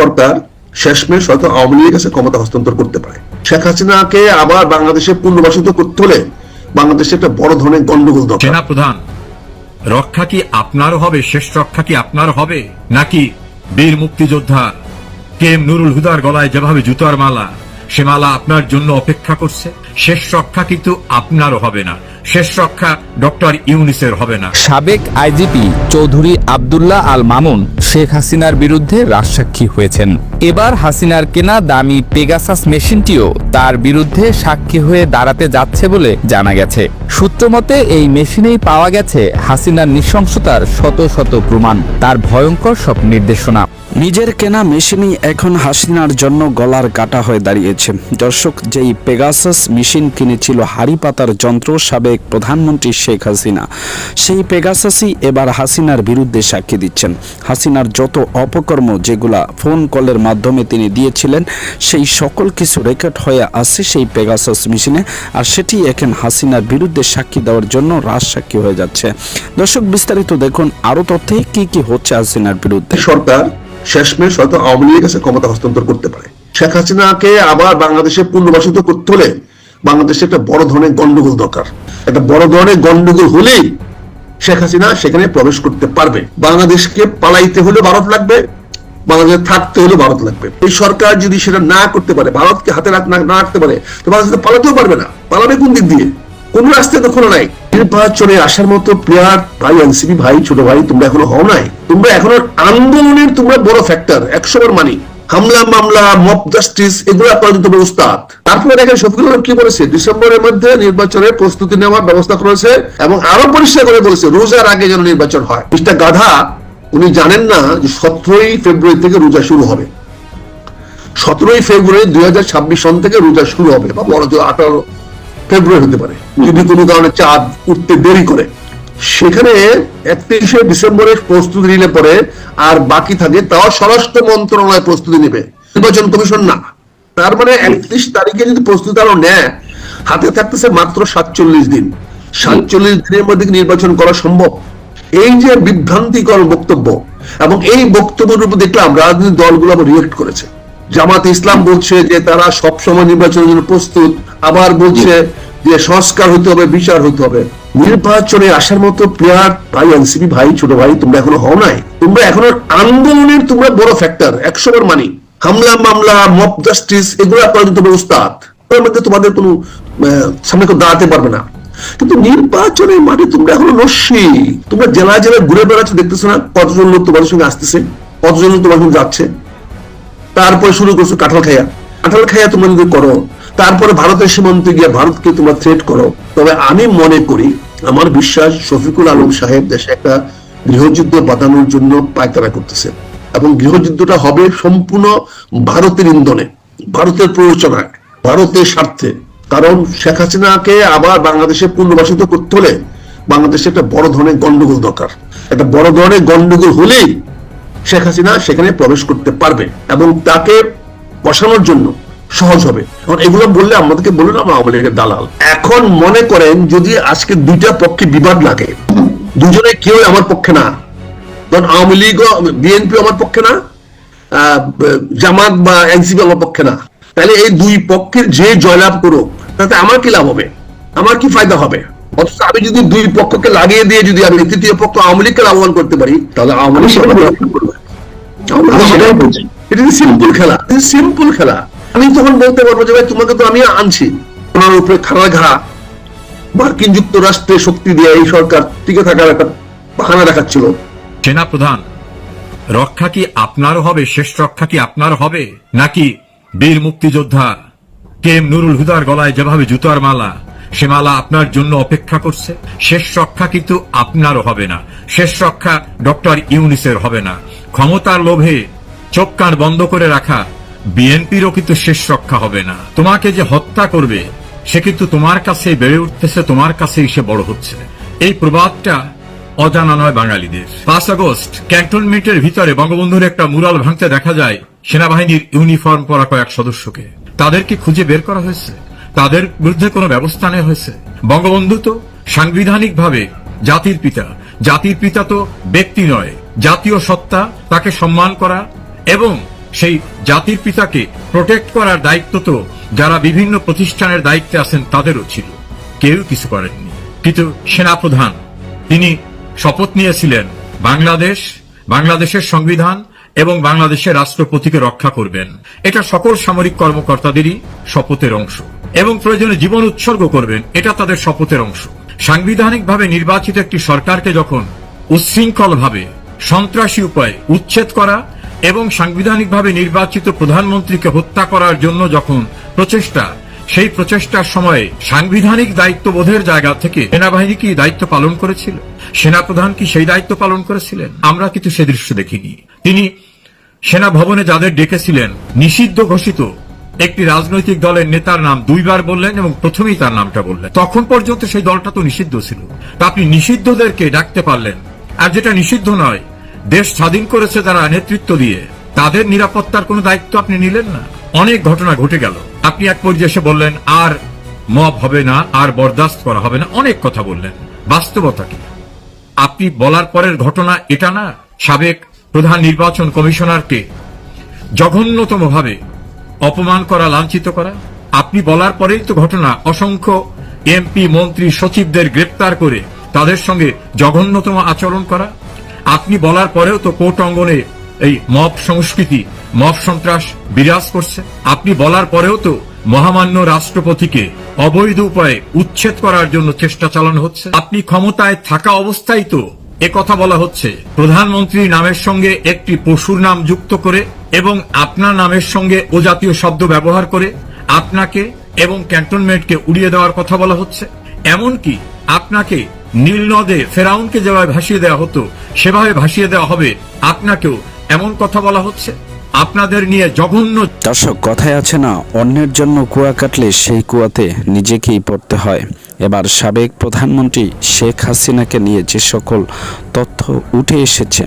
সরকার শেষমেশ হয়তো আওয়ামী লীগের কাছে ক্ষমতা হস্তান্তর করতে পারে। শেখ হাসিনাকে আবার বাংলাদেশে পুনর্বাসিত করতে হলে বাংলাদেশে একটা বড় ধরনের গন্ডগোল সেনা প্রধান, রক্ষা কি আপনার হবে? শেষ রক্ষা কি আপনার হবে? নাকি বীর মুক্তিযোদ্ধা কেম নুরুল হুদার গলায় যেভাবে জুতার মালা সে মালা আপনার জন্য অপেক্ষা করছে। শেষ রক্ষা কিন্তু আপনারও হবে না। শেষ রক্ষা ডক্টর ইউনিসের হবে না। সাবেক আইজিপি চৌধুরী আবদুল্লাহ আল মামুন শেখ হাসিনার বিরুদ্ধে রাজসাক্ষী হয়েছেন। এবার হাসিনার কেনা দামি পেগাসাস মেশিনটিও তার বিরুদ্ধে সাক্ষী হয়ে দাঁড়াতে যাচ্ছে বলে জানা গেছে। সূত্রমতে এই মেশিনেই পাওয়া গেছে হাসিনার নৃশংসতার শত শত প্রমাণ। তার ভয়ঙ্কর সব নির্দেশনা। নিজের কেনা মেশিনই এখন হাসিনার জন্য গলার কাটা হয়ে দাঁড়িয়েছে। দর্শক, যেই পেগাসাস মেশিন কিনেছিল হাড়ি পাতার যন্ত্র সাবেক প্রধানমন্ত্রী শেখ হাসিনা, সেই পেগাসাসই এবার হাসিনার বিরুদ্ধে সাক্ষী দিচ্ছেন। হাসিনার যত অপকর্ম যেগুলা ফোন কলের মাধ্যমে তিনি দিয়েছিলেন, সেই সকল কিছু রেকর্ড হয়ে আসছে সেই পেগাসাস মেশিনে, আর সেটি এখন হাসিনার বিরুদ্ধে সাক্ষী দেওয়ার জন্য রাজ সাক্ষী হয়ে যাচ্ছে। দর্শক, বিস্তারিত দেখুন আরও তথ্যে কি কি হচ্ছে হাসিনার বিরুদ্ধে। সরকার শেষমেশ হয়তো আওয়ামী লীগের কাছে ক্ষমতা হস্তান্তর করতে পারে। শেখ হাসিনাকে আবার বাংলাদেশে পুনর্বাসিত করতে হলে বাংলাদেশে একটা বড় ধরনের গন্ডগোল দরকার। একটা বড় ধরনের গন্ডগোল হলেই শেখ হাসিনা সেখানে প্রবেশ করতে পারবে। বাংলাদেশকে পালাইতে হলে ভারত লাগবে, বাংলাদেশে থাকতে হলে ভারত লাগবে। এই সরকার যদি সেটা না করতে পারে, ভারতকে হাতে না রাখতে পারে, তো বাংলাদেশ পালাতেও পারবে না। পালাবে কোন দিক দিয়ে? কোন রাস্তায় তো খোলা নাই। নির্বাচনে আসার মতো প্লেয়ার ভাই, এনসিপি ভাই, ছোট ভাই, তোমরা এখনও হও নাই। তোমরা এখনও আন্দোলনের তোমরা বড় ফ্যাক্টর একশো বার মানি হামলা, মামলা মব জাস্টিস এগুলো আপনারা তোমরা উস্তাদ। তারপরে দেখেন শফিকুল কি বলেছে? ডিসেম্বরের মধ্যে নির্বাচনের প্রস্তুতি নেওয়ার ব্যবস্থা করেছে এবং আরও পরিষ্কার করে বলেছে, রোজার আগে যেন নির্বাচন হয়। মিস্টার গাধা, উনি জানেন না যে সতেরোই ফেব্রুয়ারি থেকে রোজা শুরু হবে। সতেরোই ফেব্রুয়ারি দুই হাজার ছাব্বিশ সন থেকে রোজা শুরু হবে। বা বড় আঠারো ফেব্রুয়ারি হতে পারে। যদি কোনো কারণে চাঁদ উঠতে দেরি করে। সেখানে একত্রিশে ডিসেম্বরের প্রস্তুতি নিলে পরে আর বাকি থাকে তাও স্বরাষ্ট্র মন্ত্রণালয় প্রস্তুতি নেবে। নির্বাচন কমিশন না। তার মানে একত্রিশ তারিখে যদি প্রস্তুতি আরও নেয় হাতে থাকতেছে মাত্র সাতচল্লিশ দিন। সাতচল্লিশ দিনের মধ্যে নির্বাচন করা সম্ভব? এই যে বিভ্রান্তিকর বক্তব্য এবং এই বক্তব্যের উপর দেখলাম রাজনৈতিক দলগুলো আবার রিয়েক্ট করেছে। জামাত ইসলাম বলছে যে তারা সবসময় নির্বাচনের জন্য প্রস্তুত আবার বলছে যে সংস্কার হতে হবে, বিচার হতে হবে। নির্বাচনে আসার মতো প্লেয়ার ভাই, এনসিপি ভাই, ছোট ভাই, তোমরা এখনও হও নাই। তোমরা এখনও আন্দোলনের তোমরা বড় ফ্যাক্টর একশো বার মানি। হামলা, মামলা মব জাস্টিস এগুলো আপনারা তোমরা উস্তাদ। তার মধ্যে তোমাদের কোনো সামনে কেউ দাঁড়াতে পারবে না। কিন্তু নির্বাচনের মাঠে তোমরা এখনও নস্যি তোমরা জেলায় জেলায় ঘুরে বেড়াচ্ছ, দেখতেছো না কতজন লোক তোমাদের সঙ্গে আসতেছে, কতজন লোক তোমার সঙ্গে যাচ্ছে। তারপরে শুরু করছ কাঁঠাল খাইয়া। কাঁঠাল খাইয়া তোমরা যদি করো। তারপরে ভারতের সীমান্তে গিয়ে ভারতকে তোমরা থ্রেট করো। তবে আমি মনে করি, আমার বিশ্বাস শফিকুল আলম সাহেব দেশে একটা গৃহযুদ্ধ বাঁধানোর জন্য পায়তারা করতেছে। এবং গৃহযুদ্ধটা হবে সম্পূর্ণ ভারতের ইন্ধনে, ভারতের প্ররোচনায়, ভারতের স্বার্থে। কারণ শেখ হাসিনাকে আবার বাংলাদেশে পুনর্বাসিত করতে হলে বাংলাদেশে একটা বড় ধরনের গন্ডগোল দরকার। একটা বড় ধরনের গন্ডগোল হলেই শেখ হাসিনা সেখানে প্রবেশ করতে পারবে এবং তাকে বসানোর জন্য সহজ হবে। এখন এগুলো বললে আমাদেরকে বলুন আমরা আওয়ামী লীগের দালাল। এখন মনে করেন যদি আজকে দুইটা পক্ষে বিবাদ লাগে দুজনে কেউ আমার পক্ষে না। ধরুন আওয়ামী লীগ বিএনপি আমার পক্ষে না জামাত বা এনসিপি আমার পক্ষে না। তাহলে এই দুই পক্ষের যে জয়লাভ করুক তাতে আমার কি লাভ হবে? আমার কি ফায়দা হবে? অথচ আমি যদি দুই পক্ষকে লাগিয়ে দিয়ে যদি আমি তৃতীয় পক্ষ আওয়ামী লীগকে লাভবান করতে পারি তাহলে আওয়ামী লীগ সেটা আওয়ামী লীগ সেটাই বলছি। এটা সিম্পল খেলা। সিম্পল খেলা। আমি তখন বলতে পারব যে, ভাই, তোমাকে তো আমি আনছি। তোমার উপরে খাড়া ঘা, মার্কিন যুক্তরাষ্ট্রে শক্তি দিয়ে এই সরকার টিকে থাকার একটা বাহানা দেখাচ্ছিল। সেনা প্রধান, রক্ষা কি আপনার হবে? শেষ রক্ষা কি আপনার হবে? নাকি বীর মুক্তিযোদ্ধা কে এম নুরুল হুদার গলায় যেভাবে জুতার মালা, সে মালা আপনার জন্য অপেক্ষা করছে? শেষ রক্ষা কিন্তু আপনারও হবে না। শেষ রক্ষা ডক্টর ইউনিসের হবে না। ক্ষমতার লোভে চোখ কান বন্ধ করে রাখা বিএনপিরও কিন্তু শেষ রক্ষা হবে না। তোমাকে যে হত্যা করবে, সে কিন্তু তোমার কাছেই বেড়ে উঠতেছে, তোমার কাছেই সে বড় হচ্ছে। এই প্রবাদটা অজানা নয় বাঙালিদের। পাঁচ আগস্ট, ক্যান্টনমেন্টের ভিতরে বঙ্গবন্ধুর একটা মুরাল ভাঙতে দেখা যায় সেনাবাহিনীর ইউনিফর্ম পরা কয়েক সদস্যকে। তাদেরকে খুঁজে বের করা হয়েছে। তাদের বিরুদ্ধে কোনো ব্যবস্থা নেওয়া হয়েছে। বঙ্গবন্ধু তো সাংবিধানিকভাবে জাতির পিতা। জাতির পিতা তো ব্যক্তি নয়, জাতীয় সত্তা, তাকে সম্মান করা এবং সেই জাতির পিতাকে প্রোটেক্ট করার দায়িত্ব তো যারা বিভিন্ন প্রতিষ্ঠানের দায়িত্বে আছেন তাদেরও ছিল। কেউ কিছু করেননি। কিন্তু সেনাপ্রধান, তিনি শপথ নিয়েছিলেন, বাংলাদেশ, বাংলাদেশের সংবিধান এবং বাংলাদেশের রাষ্ট্রপতিকে রক্ষা করবেন। এটা সকল সামরিক কর্মকর্তাদেরই শপথের অংশ এবং প্রয়োজনে জীবন উৎসর্গ করবেন। এটা তাদের শপথের অংশ। সাংবিধানিকভাবে নির্বাচিত একটি সরকারকে যখন উচ্ছৃঙ্খলভাবে সন্ত্রাসী উপায়ে উচ্ছেদ করা এবং সাংবিধানিকভাবে নির্বাচিত প্রধানমন্ত্রীকে হত্যা করার জন্য যখন প্রচেষ্টা, সেই প্রচেষ্টার সময়ে সাংবিধানিক দায়িত্ববোধের জায়গা থেকে সেনাবাহিনী কি দায়িত্ব পালন করেছিল? সেনাপ্রধান কি সেই দায়িত্ব পালন করেছিলেন? আমরা কিন্তু সে দৃশ্য দেখিনি। তিনি সেনা ভবনে যাদের ডেকেছিলেন, নিষিদ্ধ ঘোষিত একটি রাজনৈতিক দলের নেতার নাম দুইবার বললেন এবং প্রথমেই তার নামটা বললেন। তখন পর্যন্ত সেই দলটা তো নিষিদ্ধ ছিল। তা আপনি নিষিদ্ধদেরকে ডাকতে পারলেন। আর যেটা নিষিদ্ধ নয় দেশ স্বাধীন করেছে তারা নেতৃত্ব দিয়ে। তাদের নিরাপত্তার কোনো দায়িত্ব আপনি নিলেন না। অনেক ঘটনা ঘটে গেল। আপনি এক পর্যায়ে এসে বললেন, আর মব হবে না, আর বরদাস্ত করা হবে না। অনেক কথা বললেন। বাস্তবতা কি? আপনি বলার পরের ঘটনা এটা না, সাবেক প্রধান নির্বাচন কমিশনারকে জঘন্যতম ভাবে অপমান করা, লাঞ্ছিত করা। আপনি বলার পরেই তো ঘটনা, অসংখ্য এমপি, মন্ত্রী, সচিবদের গ্রেপ্তার করে তাদের সঙ্গে জঘন্যতম আচরণ করা। আপনি বলার পরেও তো কোর্ট অঙ্গনে এই মব সংস্কৃতি, মব সন্ত্রাস বিরাজ করছে। আপনি বলার পরেও তো মহামান্য রাষ্ট্রপতিকে অবৈধ উপায়ে উচ্ছেদ করার জন্য চেষ্টা চালানো হচ্ছে। আপনি ক্ষমতায় থাকা অবস্থায় তো কথা বলা হচ্ছে। প্রধানমন্ত্রী নামের সঙ্গে একটি পশুর নাম যুক্ত করে এবং আপনার নামের সঙ্গে ও জাতীয় শব্দ ব্যবহার করে আপনাকে এবং ক্যান্টনমেন্টকে উড়িয়ে দেওয়ার কথা বলা হচ্ছে। এমনকি আপনাকে নীল নদে ফেরাউনকে যেভাবে ভাসিয়ে দেওয়া হতো, সেভাবে ভাসিয়ে দেওয়া হবে আপনাকেও। এমন কথা বলা হচ্ছে? আপনাদের নিয়ে জঘন্য দর্শক, কথায় আছে না, অন্যের জন্য কুয়া কাটলে সেই কুয়াতে নিজেকেই পড়তে হয়। এবার সাবেক প্রধানমন্ত্রী শেখ হাসিনাকে নিয়ে যে সকল তথ্য উঠে এসেছে,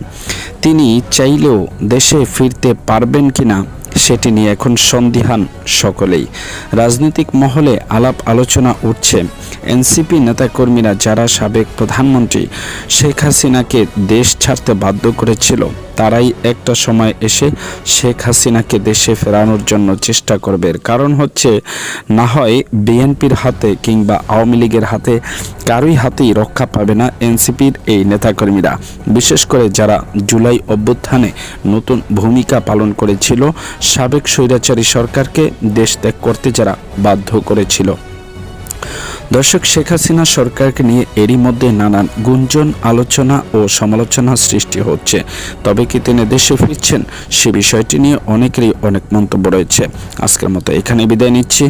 তিনি চাইলেও দেশে ফিরতে পারবেন কিনা, সেটি নিয়ে এখন সন্দিহান সকলেই। রাজনৈতিক মহলে আলাপ আলোচনা উঠছে। এনসিপি নেতাকর্মীরা যারা সাবেক প্রধানমন্ত্রী শেখ হাসিনাকে দেশ ছাড়তে বাধ্য করেছিল, তারাই একটা সময় এসে শেখ হাসিনাকে দেশে ফেরানোর জন্য চেষ্টা করবে। কারণ হচ্ছে, না হয় বিএনপির হাতে কিংবা আওয়ামী লীগের হাতে কারোই হাতেই রক্ষা পাবে না এনসিপির এই নেতাকর্মীরা। বিশেষ করে যারা জুলাই অভ্যুত্থানে নতুন ভূমিকা পালন করেছিল, সাবেক স্বৈরাচারী সরকারকে দেশ ত্যাগ করতে যারা বাধ্য করেছিল। দর্শক, শেখ হাসিনা সরকারকে নিয়ে এরই মধ্যে নানান গুঞ্জন, আলোচনা ও সমালোচনা সৃষ্টি হচ্ছে। তবে কি তিনি দেশে ফিরছেন সে বিষয়টি নিয়ে অনেকেরই অনেক মন্তব্য রয়েছে। আজকের মতো এখানে বিদায় নিচ্ছি।